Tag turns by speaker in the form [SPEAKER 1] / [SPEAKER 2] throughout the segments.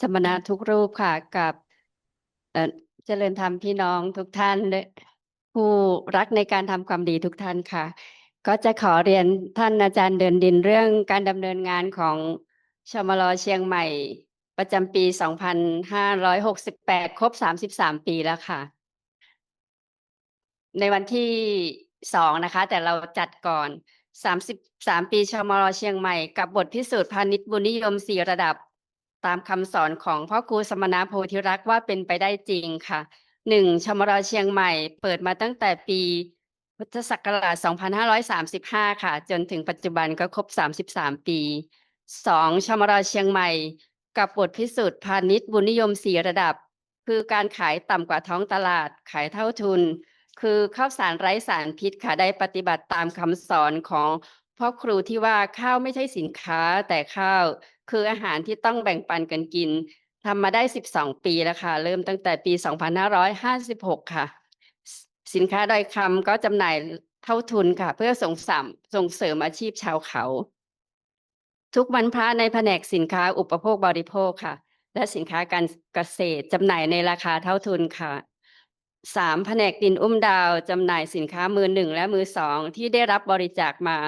[SPEAKER 1] สมณะทุกรูปค่ะกับเจริญธรรมพี่น้องทุกท่าน ผู้รักในการทำความดีทุกท่านค่ะ ก็จะขอเรียนท่านอาจารย์เดินดินเรื่องการดำเนินงานของชมรเชียงใหม่ ประจำปี 2568 ครบ 33 ปีแล้วค่ะ ในวันที่สองนะคะ แต่เราจัดก่อนสามสิบสามปีชมรเชียงใหม่ กับบทพิสูจน์พาณิชย์บุญนิยมสี่ระดับ ตามคำสอนของพ่อครูสมณโพธิรักษ์ว่าเป็นไปได้จริงค่ะหนึ่งชมรเชียงใหม่เปิดมาตั้งแต่ปีพุทธศักราช 2535 ค่ะ จนถึงปัจจุบันก็ครบ 33 ปีสองชมรเชียงใหม่ กับบทพิสูจน์พาณิชย์บุญนิยมสี่ระดับ คือการขายต่ำกว่าท้องตลาด ขายเท่าทุน คือข้าวสารไร้สารพิษค่ะ ได้ปฏิบัติตามคำสอนของพ่อครูที่ว่าข้าวไม่ใช่สินค้าแต่ข้าว คืออาหารที่ต้องแบ่งปันกันกินทำมาได้ 12 ปีแล้วค่ะ เริ่มตั้งแต่ปี 2556 ค่ะ สินค้าดอยคำก็จำหน่ายเท่าทุนค่ะ เพื่อส่งสริมส่งเสริมอาชีพชาวเขา ทุกวันพระในแผนกสินค้าอุปโภคบริโภคค่ะ และสินค้าการเกษตรจำหน่ายในราคาเท่าทุนค่ะสามแผนกดินอุ้มดาวจำหน่ายสินค้ามือหนึ่งและมือสองที่ได้รับบริจาคมา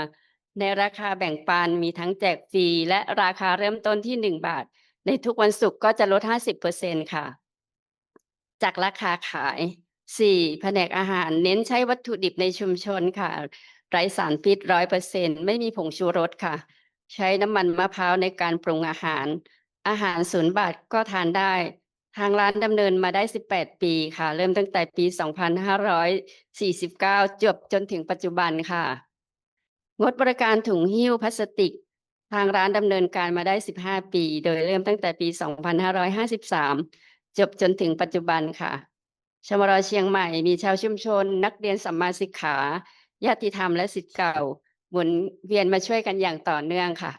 [SPEAKER 1] ในราคาแบ่งปันมีทั้งแจกฟรีและราคาเริ่มต้นที่หนึ่งบาท ในทุกวันศุกร์ก็จะลดห้าสิบเปอร์เซ็นค่ะ จากราคาขายสี่แผนกอาหารเน้นใช้วัตถุดิบในชุมชนค่ะ ไร้สารพิษร้อยเปอร์เซ็นไม่มีผงชูรสค่ะ ใช้น้ำมันมะพร้าวในการปรุงอาหาร อาหารศูนย์บาทก็ทานได้ ทางร้านดำเนินมาได้ 18 ปีค่ะ เริ่มตั้งแต่ปี 2549 จบจนถึงปัจจุบันค่ะ งดบริการถุงหิ้วพลาสติก ทางร้านดำเนินการมาได้ 15 ปี โดยเริ่มตั้งแต่ปี 2553 จบจนถึงปัจจุบันค่ะ ชมรเชียงใหม่มีชาวชุมชน นักเรียนสัมมาสิกขา ญาติธรรมและสิทธิ์เก่าหมุนเวียนมาช่วยกันอย่างต่อเนื่องค่ะ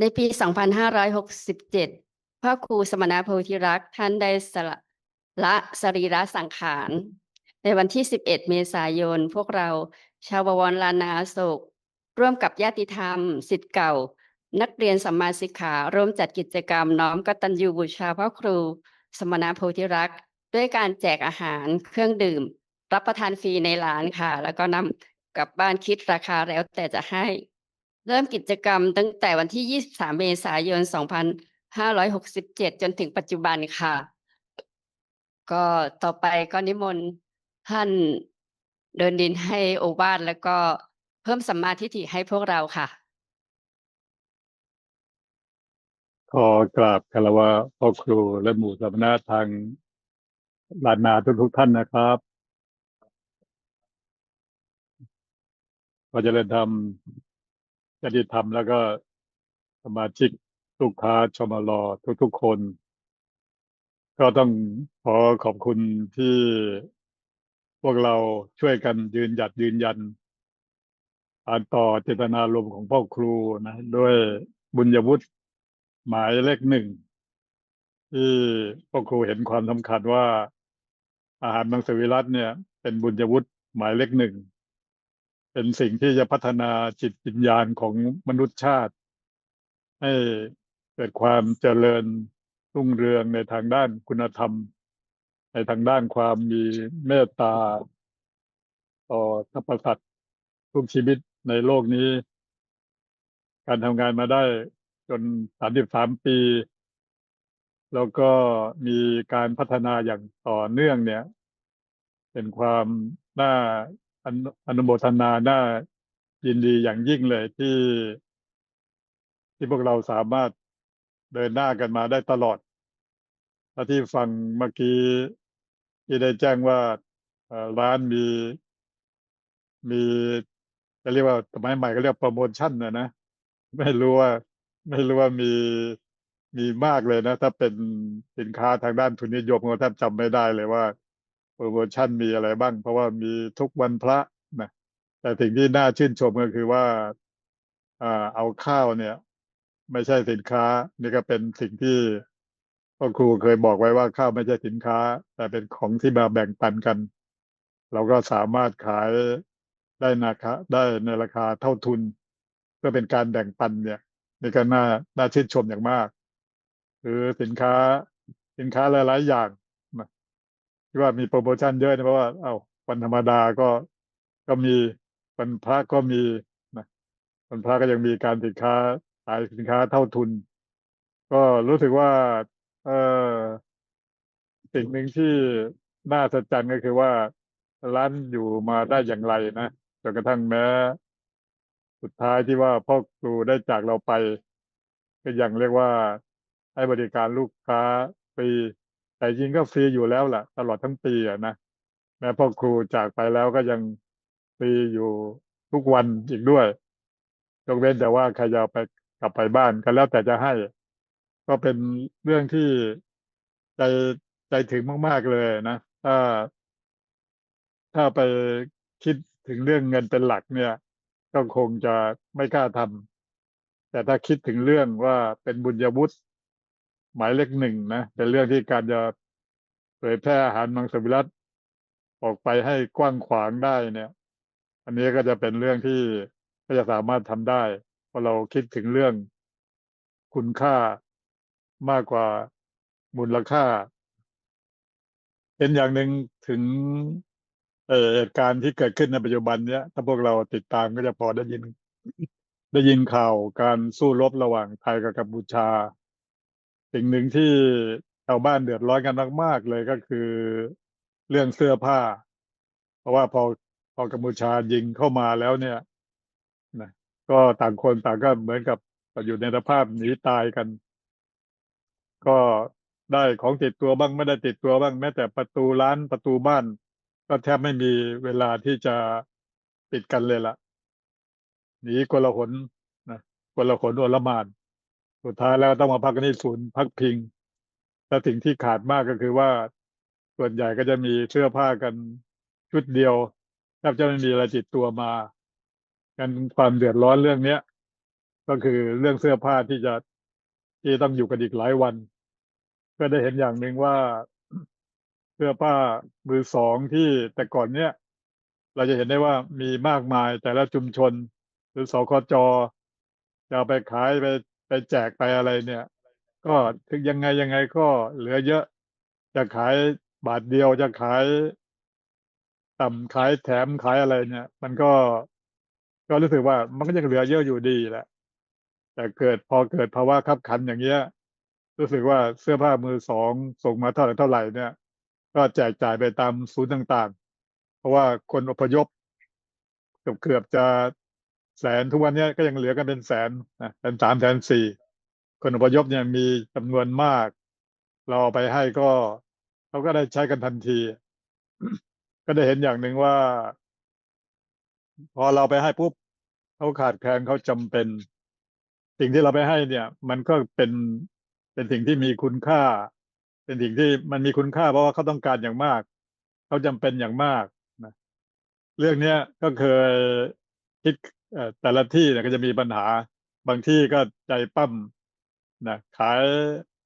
[SPEAKER 1] ในปี 2567พระครูสมณโพธิรักษ์ท่านได้สละละสรีระสังขาร ในวันที่ 11 เมษายน พวกเรา ชาวบวรลานาโศก ร่วมกับญาติธรรมสิทธิ์เก่า นักเรียนสัมมาสิกขาร่วมจัดกิจกรรมน้อมกตัญญูบูชาพระครู สมณโพธิรักษ์ด้วยการแจกอาหารเครื่องดื่ม รับประทานฟรีในร้านค่ะ แล้วก็นำกลับบ้านคิดราคาแล้วแต่จะให้ เริ่มกิจกรรมตั้งแต่วันที่ 23 เมษายน 2567 จนถึงปัจจุบันค่ะ ก็ต่อไปก็นิมนต์ท่าน เดินดินให้โอวาทแล้วก็เพิ่มสัมมาทิฏฐิให้พวกเราค่ะ
[SPEAKER 2] ขอกราบคารวะพ่อครูและหมู่สมณะทางลานนาทุกๆท่านนะครับก็จะเริ่มทำจริยธรรมแล้วก็สมาชิกลูกค้าชมรอทุกๆคน ก็ต้องขอขอบคุณที่ พวกเราช่วยกันยืนหยัดยืนยันอ่านต่อเจตนารมณ์ของพ่อครูนะด้วยบุญญวุฒิหมายเลขหนึ่งที่พ่อครูเห็นความสำคัญว่า อาหารมังสวิรัตเนี่ย เป็นบุญญวุฒิหมายเลขหนึ่งเป็นสิ่งที่จะพัฒนาจิตวิญญาณของมนุษยชาติ ให้เกิดความเจริญรุ่งเรืองในทางด้านคุณธรรม ในทางด้านความมีเมตตา ต่อสรรพสัตว์ทุกชีวิตในโลกนี้ การทำงานมาได้จน 33 ปี แล้วก็มีการพัฒนาอย่างต่อเนื่องเนี่ย เป็นความน่าอนุโมทนาน่ายินดีอย่างยิ่งเลยที่ที่พวกเราสามารถเดินหน้ากันมาได้ตลอดและที่ฟังเมื่อกี้ ที่ได้แจ้งว่าร้านมีมีจะเรียกว่าสมัยใหม่ก็เรียกโปรโมชั่นนะนะไม่รู้ว่า ไม่รู้ว่ามีมีมากเลยนะ ถ้าเป็นสินค้าทางด้านทุนนิยมก็แทบจำไม่ได้เลยว่าโปรโมชั่นมีอะไรบ้าง เพราะว่ามีทุกวันพระนะแต่สิ่งที่น่าชื่นชมก็คือว่าอ่าเอาข้าวเนี่ย ไม่ใช่สินค้า นี่ก็เป็นสิ่งที่ พ่อครูเคยบอกไว้ว่าข้าวไม่ใช่สินค้า แต่เป็นของที่มาแบ่งปันกัน เราก็สามารถขายได้นะคะได้ในราคาเท่าทุน เพื่อเป็นการแบ่งปันเนี่ยนี่ก็น่าน่าชื่นชมอย่างมาก หรือสินค้าสินค้าหลาย ๆ อย่างนะที่ว่ามีโปรโมชั่นเยอะนะเพราะว่าเอ้าวันธรรมดาก็ก็มีวันพระก็มีนะวันพระก็ยังมีการสินค้าขายสินค้าเท่าทุน ก็รู้สึกว่า เออสิ่งหนึ่งที่น่าสะใจก็คือว่า ร้านอยู่มาได้อย่างไรนะจนกระทั่งแม้ สุดท้ายที่ว่าพ่อครูได้จากเราไป ก็ยังเรียกว่า ให้บริการลูกค้าฟรีแต่จริงก็ฟรีอยู่แล้วล่ะ ตลอดทั้งปีอะนะแม้พ่อครูจากไปแล้วก็ยังฟรีอยู่ทุกวันอีกด้วยยกเว้นแต่ว่าใครจะเอาไปกลับไปบ้านก็แล้วแต่จะให้ ก็เป็นเรื่องที่ใจใจถึงมาก ๆ เลยนะ ถ้า ถ้าไปคิดถึงเรื่องเงินเป็นหลักเนี่ย ก็คงจะไม่กล้าทำแต่ถ้าคิดถึงเรื่องว่าเป็นบุญญาวุฒิหมายเลขหนึ่งนะเป็นเรื่องที่การจะเผยแพร่อาหารมังสวิรัตออกไปให้กว้างขวางได้เนี่ย อันนี้ก็จะเป็นเรื่องที่ก็จะสามารถทำได้เพราะเราคิดถึงเรื่องคุณค่า มากกว่ามูลค่า เป็นอย่างหนึ่งถึงเอ่อเหตุการณ์ที่เกิดขึ้นในปัจจุบันเนี้ยถ้าพวกเราติดตามก็จะพอได้ยิน ได้ยินข่าวการสู้รบระหว่างไทยกับกัมพูชา สิ่งหนึ่งที่ชาวบ้านเดือดร้อนกันมาก ๆ เลยก็คือเรื่องเสื้อผ้า เพราะว่าพอพอกัมพูชายิงเข้ามาแล้วเนี่ยนะก็ต่างคนต่างก็เหมือนกับอยู่ในสภาพหนีตายกัน ก็ได้ของติดตัวบ้างไม่ได้ติดตัวบ้างแม้แต่ประตูร้านประตูบ้าน ก็แทบไม่มีเวลาที่จะปิดกันเลยละหนีกลหนนะกลหนอลมานสุดท้ายแล้วต้องมาพักกันที่ศูนย์พักพิงและสิ่งที่ขาดมากก็คือว่า ส่วนใหญ่ก็จะมีเสื้อผ้ากันชุดเดียวแทบจะไม่มีอะไรติดตัวมากันความเดือดร้อนเรื่องเนี้ย ก็คือเรื่องเสื้อผ้าที่จะที่ต้องอยู่กันอีกหลายวัน ก็ได้เห็นอย่างหนึ่งว่าเสื้อผ้ามือสองที่แต่ก่อนเนี้ยเราจะเห็นได้ว่ามีมากมายแต่ละชุมชน หรือสคจจะไปขายไปไปแจกไปอะไรเนี่ย ก็ถึงยังไงยังไงก็เหลือเยอะ จะขายบาทเดียวจะขาย ต่ำขายแถมขายอะไรเนี่ย มันก็ก็รู้สึกว่ามันก็ยังเหลือเยอะอยู่ดีแหละแต่เกิดพอเกิดภาวะขับขันอย่างเงี้ย รู้สึกว่าเสื้อผ้ามือสองส่งมาเท่าไหร่เท่าไหร่เนี่ย ก็แจกจ่ายไปตามศูนย์ต่างๆ เพราะว่าคนอพยพเกือบเกือบจะแสนทุกวันนี้ก็ยังเหลือกันเป็นแสนนะเป็นสามแสนสี่คนอพยพเนี่ยมีจำนวนมาก เราเอาไปให้ก็เขาก็ได้ใช้กันทันที ก็ได้เห็นอย่างหนึ่งว่า พอเราไปให้ปุ๊บเขาขาดแคลนเขาจำเป็น สิ่งที่เราไปให้เนี่ย มันก็เป็น เป็นสิ่งที่มีคุณค่า เป็นสิ่งที่มันมีคุณค่าเพราะว่าเขาต้องการอย่างมาก เขาจำเป็นอย่างมากนะเรื่องเนี้ยก็เคยคิดแต่ละที่เนี่ยก็จะมีปัญหา บางที่ก็ใจปั้มนะขาย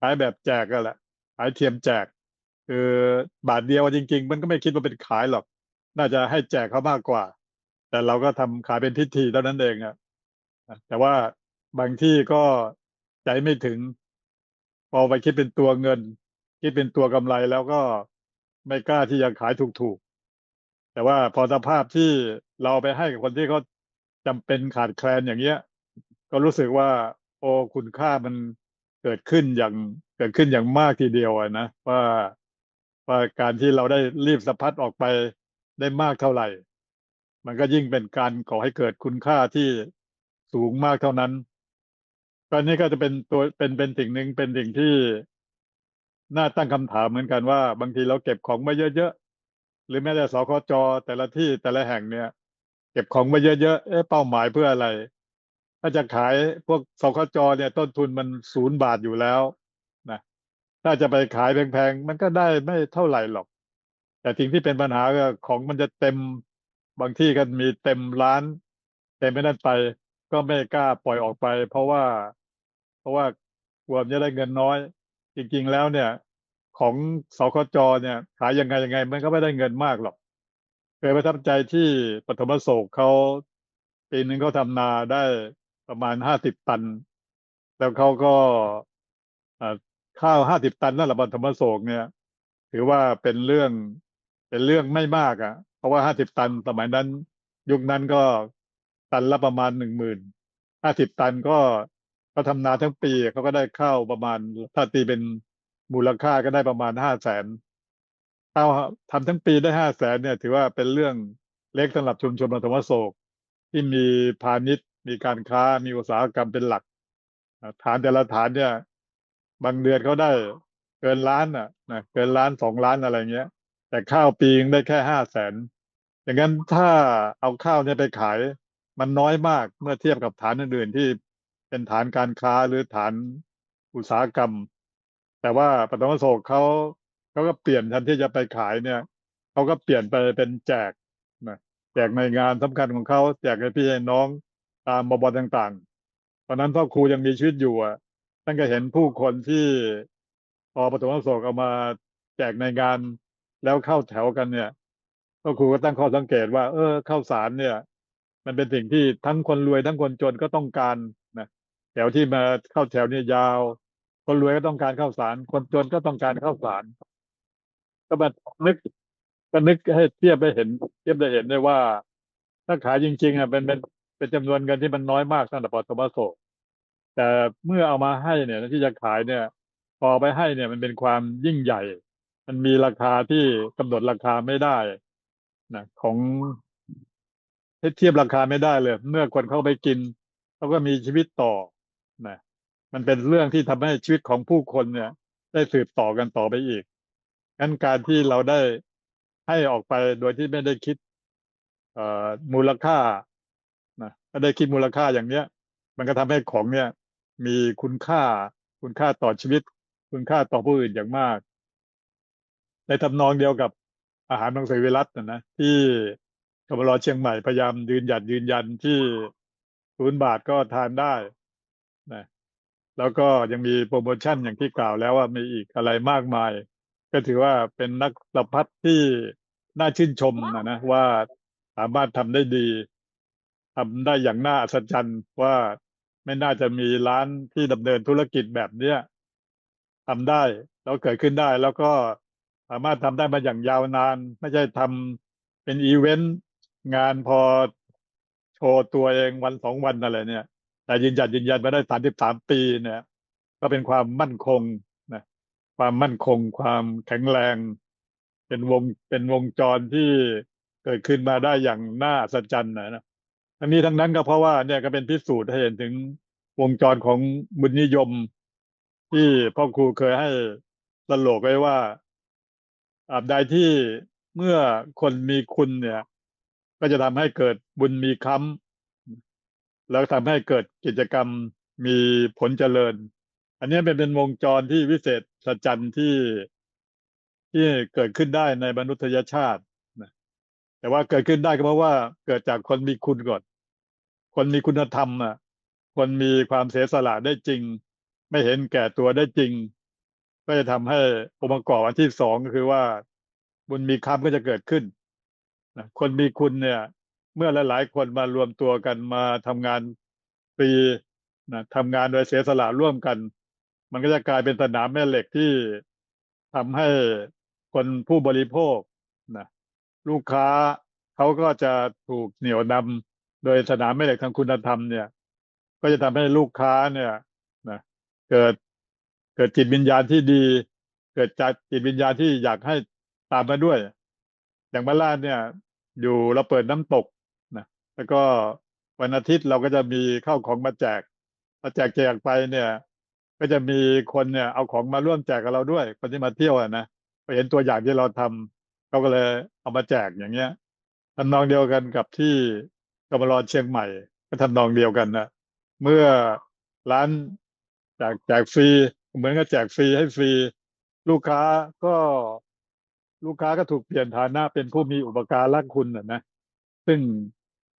[SPEAKER 2] ขายแบบแจกก็แหละ ขายเทียมแจก คือบาทเดียวจริง ๆ มันก็ไม่คิดว่าเป็นขายหรอก น่าจะให้แจกเขามากกว่า แต่เราก็ทำขายเป็นทิทีเท่านั้นเองอะแต่ว่าบางที่ก็ใจไม่ถึง พอไปคิดเป็นตัวเงิน คิดเป็นตัวกำไรแล้วก็ไม่กล้าที่จะขายถูกๆ แต่ว่าพอสภาพที่เราไปให้กับคนที่เขาจำเป็นขาดแคลนอย่างเงี้ย ก็รู้สึกว่า โอ้คุณค่ามันเกิดขึ้นอย่างเกิดขึ้นอย่างมากทีเดียวนะว่าว่าการที่เราได้รีบสะพัดออกไปได้มากเท่าไหร่ มันก็ยิ่งเป็นการก่อให้เกิดคุณค่าที่สูงมากเท่านั้น ก็นี่ก็จะเป็นตัวเป็นเป็นสิ่งหนึ่งเป็นสิ่งที่น่าตั้งคำถามเหมือนกันว่า บางทีเราเก็บของมาเยอะๆหรือแม้แต่สคจแต่ละที่แต่ละแห่งเนี่ย เก็บของมาเยอะๆเอ๊ะเป้าหมายเพื่ออะไร ถ้าจะขายพวกสคจเนี่ย ต้นทุนมันศูนย์บาทอยู่แล้วนะถ้าจะไปขายแพงๆมันก็ได้ไม่เท่าไหร่หรอก แต่สิ่งที่เป็นปัญหาก็ของมันจะเต็มบางที่ก็มีเต็มร้าน เต็มไม่นั่นไป ก็ไม่กล้าปล่อยออกไป เพราะว่า เพราะว่ากลัวมันจะได้เงินน้อย จริง ๆ แล้วเนี่ย ของสคจเนี่ยขายยังไงยังไง มันก็ไม่ได้เงินมากหรอกเคยประทับใจที่ปฐมโศกเขาปีหนึ่งเขาทำนาได้ประมาณห้าสิบตัน แล้วเขาก็ข้าวห้าสิบตันนั่นแหละบนธรรมโศกเนี่ย ถือว่าเป็นเรื่องเป็นเรื่องไม่มากอะ่ะ เพราะว่าห้าสิบตันสมัยนั้น ยุคนั้นก็ ตันละประมาณหนึ่งหมื่นห้าสิบตันก็เขาทำนาทั้งปีเขาก็ได้ข้าวประมาณ ถ้าตีเป็นมูลค่าก็ได้ประมาณห้าแสนข้าวทำทั้งปีได้ห้าแสนเนี่ย ถือว่าเป็นเรื่องเล็กสำหรับชุมชนบนธรรมโศก ที่มีพาณิชย์มีการค้ามีอุตสาหกรรมเป็นหลัก ฐานแต่ละฐานเนี่ย บางเดือนเขาได้เกินล้านอะนะเกินล้านสองล้านอะไรเงี้ย แต่ข้าวปีงได้แค่ห้าแสนอย่างนั้นถ้าเอาข้าวเนี่ยไปขาย มันน้อยมากเมื่อเทียบกับฐานอื่นๆที่เป็นฐานการค้าหรือฐานอุตสาหกรรม แต่ว่าปฐมโศกเขาเขาก็เปลี่ยนทันที่จะไปขายเนี่ยเขาก็เปลี่ยนไปเป็นแจกนะแจกในงานสำคัญของเขาแจกให้พี่ให้น้องตามบบต่างๆตอนนั้นพ่อครูยังมีชีวิตอยู่อะท่านก็เห็นผู้คนที่พอปฐมโศกเอามาแจกในงานแล้วเข้าแถวกันเนี่ยพ่อครูก็ตั้งข้อสังเกตว่า เออข้าวสารเนี่ย มันเป็นสิ่งที่ทั้งคนรวยทั้งคนจนก็ต้องการนะแถวที่มาเข้าแถวเนี่ยยาว คนรวยก็ต้องการข้าวสาร คนจนก็ต้องการข้าวสาร ก็มานึกก็นึกให้เทียบได้เห็น เทียบได้เห็นได้ว่า ถ้าขายจริง ๆอะเป็นเป็นเป็นจำนวนเงินที่มันน้อยมากสำหรับปตมโศกแต่เมื่อเอามาให้เนี่ยที่จะขายเนี่ย พอไปให้เนี่ยมันเป็นความยิ่งใหญ่ มันมีราคาที่กำหนดราคาไม่ได้นะของ เทียบราคาไม่ได้เลย เมื่อคนเข้าไปกินเขาก็มีชีวิตต่อนะมันเป็นเรื่องที่ทำให้ชีวิตของผู้คนเนี่ย ได้สืบต่อกันต่อไปอีกงั้นการที่เราได้ให้ออกไปโดยที่ไม่ได้คิดมูลค่านะไม่ได้คิดมูลค่าอย่างเนี้ย มันก็ทำให้ของเนี่ย มีคุณค่า คุณค่าต่อชีวิต คุณค่าต่อผู้อื่นอย่างมาก ในทำนองเดียวกับอาหารบางสวิรัตนะนะที่ กบลเชียงใหม่พยายามยืนหยัดยืนยันที่ศูนย์บาทก็ทานได้นะแล้วก็ยังมีโปรโมชั่นอย่างที่กล่าวแล้วว่ามีอีกอะไรมากมาย ก็ถือว่าเป็นนักประพัดที่น่าชื่นชมนะนะว่าสามารถทำได้ดีทำได้อย่างน่าอัศจรรย์ว่าไม่น่าจะมีร้านที่ดำเนินธุรกิจแบบเนี้ยทำได้แล้วเกิดขึ้นได้ แล้วก็สามารถทำได้มาอย่างยาวนาน ไม่ใช่ทำเป็นอีเวนต์ งานพอโชว์ตัวเองวันสองวันอะไรเนี่ย แต่ยืนยันยืนยันมาได้สามสิบสามปีเนี่ย ก็เป็นความมั่นคงนะความมั่นคง ความแข็งแรง เป็นวงเป็นวงจรที่เกิดขึ้นมาได้อย่างน่าอัศจรรย์นะนะทั้งนี้ทั้งนั้นก็เพราะว่าเนี่ยก็เป็นพิสูจน์ให้เห็นถึงวงจรของบุญนิยม ที่พ่อครูเคยให้สโลกไว้ว่าอาบใดที่เมื่อคนมีคุณเนี่ย ก็จะทำให้เกิดบุญมีค้ำแล้วทำให้เกิดกิจกรรมมีผลเจริญ อันนี้เป็นเป็นวงจรที่วิเศษสัจจันที่ที่เกิดขึ้นได้ในมนุษยชาตินะแต่ว่าเกิดขึ้นได้ก็เพราะว่าเกิดจากคนมีคุณก่อน คนมีคุณธรรมอะ คนมีความเสียสละได้จริง ไม่เห็นแก่ตัวได้จริง ก็จะทำให้องค์ประกอบอันที่สองก็คือว่าบุญมีคำก็จะเกิดขึ้น นะคนมีคุณเนี่ย เมื่อหลายๆคนมารวมตัวกันมาทำงานฟรีนะทำงานโดยเสียสละร่วมกัน มันก็จะกลายเป็นสนามแม่เหล็กที่ทำให้คนผู้บริโภคนะลูกค้าเขาก็จะถูกเหนี่ยวนำโดยสนามแม่เหล็กทางคุณธรรมเนี่ย ก็จะทำให้ลูกค้าเนี่ยนะเกิดเกิดจิตวิญญาณที่ดี เกิดจากจิตวิญญาณที่อยากให้ตามมาด้วย อย่างบ้าลาดเนี่ย อยู่เราเปิดน้ำตกนะแล้วก็วันอาทิตย์เราก็จะมีข้าวของมาแจกมาแจกแจกไปเนี่ย ก็จะมีคนเนี่ย เอาของมาร่วมแจกกับเราด้วย คนที่มาเที่ยวอะนะไปเห็นตัวอย่างที่เราทำเขาก็เลยเอามาแจกอย่างเงี้ยทำนองเดียวกันกับที่กมลเชียงใหม่ ก็ทำนองเดียวกันนะเมื่อร้านแจกแจกฟรี เหมือนกับแจกฟรีให้ฟรี ลูกค้าก็ ลูกค้าก็ถูกเปลี่ยนฐานะเป็นผู้มีอุปการะคุณนะนะซึ่ง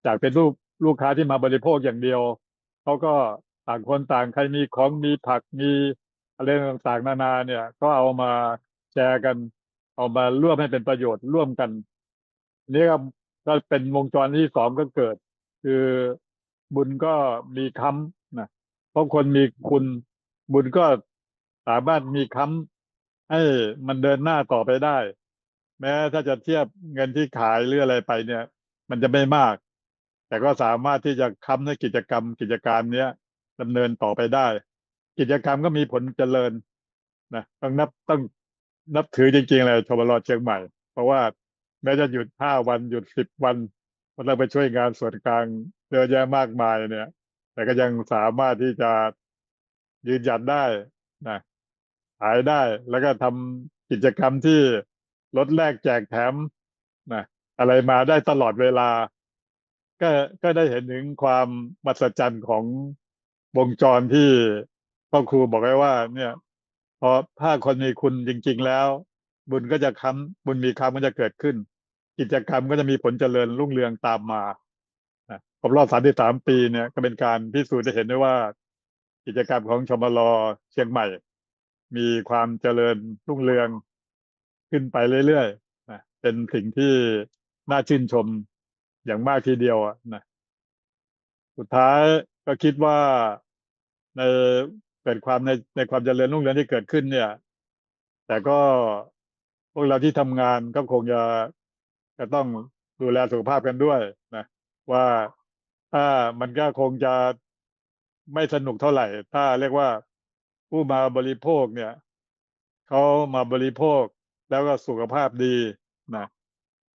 [SPEAKER 2] จากเป็นลูกลูกค้าที่มาบริโภคอย่างเดียวเขาก็ต่างคนต่างใครมีของมีผักมีอะไรต่างๆนานาเนี่ย ก็เอามาแชร์กัน เอามาร่วมให้เป็นประโยชน์ร่วมกันนี่ก็ก็เป็นวงจรที่สองก็เกิด คือบุญก็มีค้ำนะเพราะคนมีคุณบุญก็สามารถมีค้ำให้มันเดินหน้าต่อไปได้ แม้ถ้าจะเทียบเงินที่ขายหรืออะไรไปเนี่ย มันจะไม่มาก แต่ก็สามารถที่จะค้ำให้กิจกรรม กิจการเนี้ยดำเนินต่อไปได้ กิจกรรมก็มีผลเจริญนะต้องนับต้องนับถือจริงๆเลยชมรเชียงใหม่ เพราะว่าแม้จะหยุดห้าวันหยุดสิบวันมันต้องไปช่วยงานส่วนกลางเยอะแยะมากมายเนี่ย แต่ก็ยังสามารถที่จะยืนหยัดได้นะขายได้แล้วก็ทำกิจกรรมที่ ลดแลกแจกแถมนะอะไรมาได้ตลอดเวลา ก็ก็ได้เห็นถึงความมหัศจรรย์ของวงจรที่พ่อครูบอกไว้ว่า เนี่ย พอถ้าคนมีคุณจริง ๆ แล้ว บุญก็จะค้ำบุญมีค้ำก็จะเกิดขึ้น กิจกรรมก็จะมีผลเจริญรุ่งเรืองตามมาครบรอบ33ปีเนี่ยก็เป็นการพิสูจน์ได้เห็นได้ว่า กิจกรรมของชมรเชียงใหม่ มีความเจริญรุ่งเรือง ขึ้นไปเรื่อยๆนะเป็นสิ่งที่น่าชื่นชมอย่างมากทีเดียวอะนะสุดท้ายก็คิดว่าในเกิดความในในความเจริญรุ่งเรืองที่เกิดขึ้นเนี่ย แต่ก็พวกเราที่ทำงานก็คงจะจะต้องดูแลสุขภาพกันด้วยนะว่าถ้ามันก็คงจะไม่สนุกเท่าไหร่ ถ้าเรียกว่าผู้มาบริโภคเนี่ยเขามาบริโภค แล้วก็สุขภาพดีนะ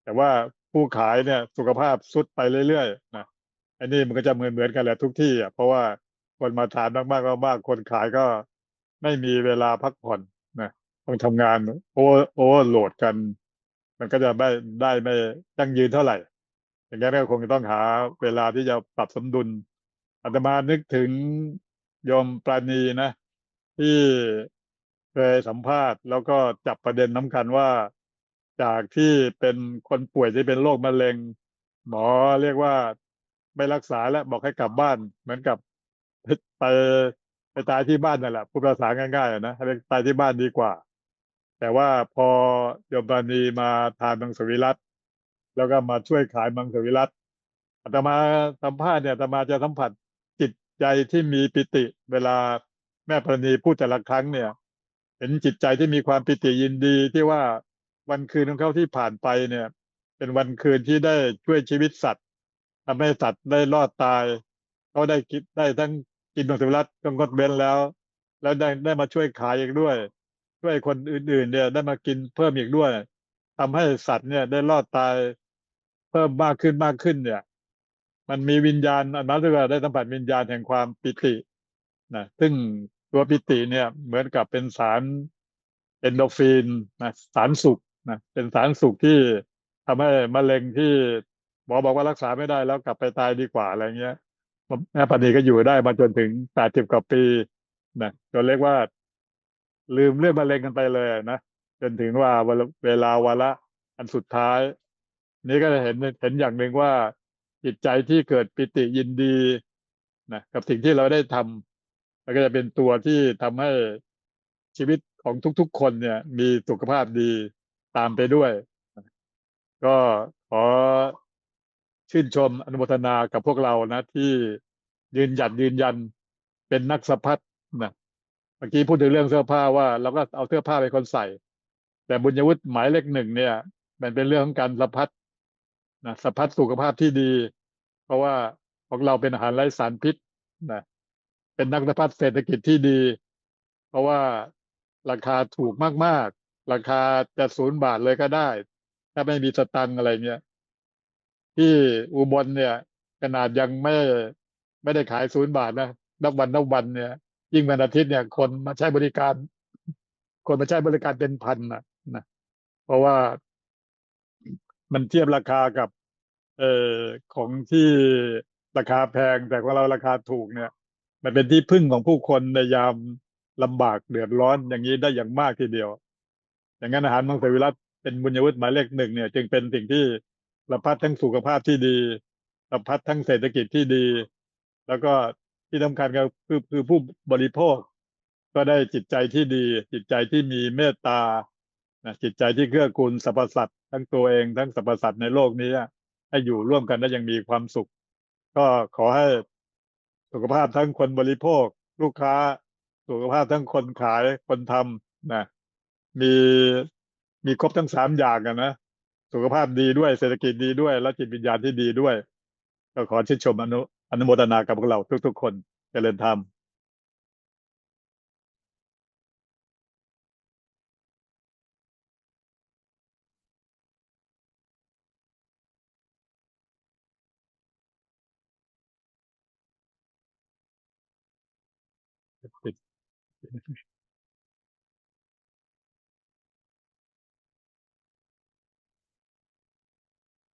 [SPEAKER 2] แต่ว่าผู้ขายเนี่ยสุขภาพสุดไปเรื่อยๆนะอันนี้มันก็จะเหมือนเหมือนกันแหละทุกที่อะเพราะว่าคนมาทานมากๆมากๆคนขายก็ไม่มีเวลาพักผ่อนนะต้องทำงานโอโอเวอร์โหลดกัน มันก็จะไม่ได้ไม่ยั่งยืนเท่าไหร่ อย่างนี้นก็คงจะต้องหาเวลาที่จะปรับสมดุลอาตมานึกถึงโยมปราณีนะ ที่ เคยสัมภาษณ์ แล้วก็จับประเด็นน้ำคัญว่า จากที่เป็นคนป่วยที่เป็นโรคมะเร็ง หมอเรียกว่าไม่รักษาและบอกให้กลับบ้าน เหมือนกับไปไปตายที่บ้านนั่นแหละพูดภาษาง่ายๆนะให้ไปตายที่บ้านดีกว่า แต่ว่าพอโยมปราณีมาทานมังสวิรัตแล้วก็มาช่วยขายมังสวิรัตอาตมาสัมภาษณ์เนี่ยอาตมาจะสัมผัสจิตใจที่มีปิติ เวลาแม่ปรณีพูดแต่ละครั้งเนี่ย เห็นจิตใจที่มีความปิติยินดีที่ว่าวันคืนของเขาที่ผ่านไปเนี่ย เป็นวันคืนที่ได้ช่วยชีวิตสัตว์ทำให้สัตว์ได้รอดตายเขาได้คิดได้ทั้งกินมังสวิรัตก็งดเว้นแล้ว แล้วได้ได้มาช่วยขายอีกด้วย ช่วยคนอื่นๆ เนี่ย ได้มากินเพิ่มอีกด้วยทำให้สัตว์เนี่ยได้รอดตาย เพิ่มมากขึ้นมากขึ้นเนี่ย มันมีวิญญาณอันนั้นเรียกว่าได้สัมผัสวิญญาณแห่งความปิตินะซึ่ง ตัวปิติเนี่ยเหมือนกับเป็นสารเอนโดฟินนะสารสุขนะเป็นสารสุขที่ทำให้มะเร็งที่หมอบอกว่ารักษาไม่ได้แล้วกลับไปตายดีกว่าอะไรเงี้ยแม่ปณีก็อยู่ได้มาจนถึงแปดสิบกว่าปีนะจนเรียกว่า ลืมเรื่องมะเร็งกันไปเลยนะจนถึงว่าเวลาวาระอันสุดท้าย นี้ก็จะเห็นเห็นอย่างหนึ่งว่าจิตใจที่เกิดปิติยินดีนะกับสิ่งที่เราได้ทำ แล้วก็จะเป็นตัวที่ทำให้ชีวิตของทุกๆคนเนี่ย มีสุขภาพดีตามไปด้วย ก็ขอชื่นชมอนุโมทนากับพวกเรานะ ที่ยืนหยัดยืนยันเป็นนักสะพัดนะเมื่อกี้พูดถึงเรื่องเสื้อผ้าว่าเราก็เอาเสื้อผ้าไปคนใส่ แต่บุญยวุฒิหมายเลขหนึ่งเนี่ย มันเป็นเรื่องของการสะพัดนะสะพัดสุขภาพที่ดี เพราะว่าของเราเป็นอาหารไร้สารพิษนะ เป็นนักสะพัดเศรษฐกิจที่ดี เพราะว่าราคาถูกมากๆ ราคาจะศูนย์บาทเลยก็ได้ ถ้าไม่มีสตังอะไรเงี้ยที่อุบลเนี่ย ขนาดยังไม่ไม่ได้ขายศูนย์บาทนะนับวันนับวันเนี่ย ยิ่งวันอาทิตย์เนี่ย คนมาใช้บริการ คนมาใช้บริการเป็นพันนะนะเพราะว่ามันเทียบราคากับ เอ่อของที่ราคาแพงแต่ของเราราคาถูกเนี่ย มันเป็นที่พึ่งของผู้คนในยามลำบากเดือดร้อนอย่างนี้ได้อย่างมากทีเดียว อย่างนั้นอาหารมังสวิรัตเป็นบุญยวุฒิหมายเลขหนึ่งเนี่ย จึงเป็นสิ่งที่ประพัดทั้งสุขภาพที่ดีประพัดทั้งเศรษฐกิจที่ดี แล้วก็ที่สำคัญก็คือคือผู้บริโภค ก็ได้จิตใจที่ดี จิตใจที่มีเมตตานะจิตใจที่เกื้อกูลสรรพสัตว์ทั้งตัวเองทั้งสรรพสัตว์ในโลกนี้ให้อยู่ร่วมกันได้อย่างมีความสุข ก็ขอให้ สุขภาพทั้งคนบริโภค ลูกค้า สุขภาพทั้งคนขายคนทำนะมีมีครบทั้งสามอย่างกันนะสุขภาพดีด้วยเศรษฐกิจดีด้วย และจิตวิญญาณที่ดีด้วย ก็ขอชื่นชมอนุอนุโมทนากับพวกเราทุก ๆ คนเจริญธรรม ปิด